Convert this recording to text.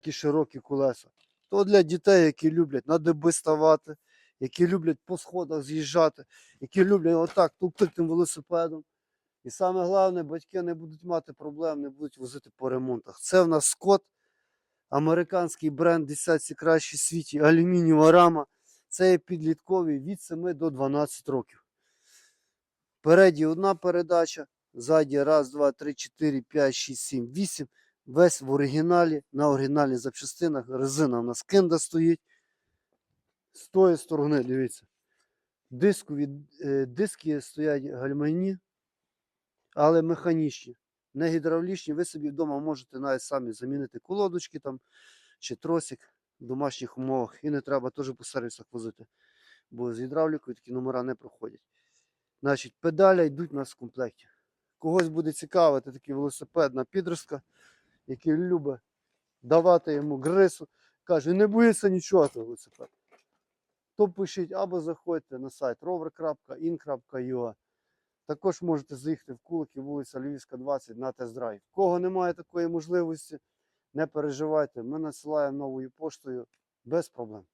такі широкі колеса. То для дітей, які люблять на деби ставати, які люблять по сходах з'їжджати, які люблять отак тупити велосипедом. І саме головне, батьки не будуть мати проблем, не будуть возити по ремонтах. Це в нас Скот, американський бренд, десятці кращий в світі, алюмінієва рама. Це є підлітковий від 7 до 12 років. Впереді одна передача, ззаді раз, два, три, чотири, п'ять, шість, сім, вісім. Весь в оригіналі, на оригінальних запчастинах. Резина в нас кенда стоїть. З тої сторони, дивіться. Дискові, е, диски стоять гальмайні, але механічні, не гідравлічні. Ви собі вдома можете навіть самі замінити колодочки там чи тросик в домашніх умовах. І не треба теж по сервісах возити. Бо з гідравлікою такі номера не проходять. Значить, педаля йдуть у нас в комплекті. Когось буде цікавити такий велосипед на підростка, який любить давати йому грису. Каже, не боїться нічого того велосипед. То пишіть або заходьте на сайт rover.in.ua. Також можете заїхати в Кулики, вулиця Львівська, 20 на тест-драйв. Кого немає такої можливості, не переживайте. Ми надсилаємо новою поштою без проблем.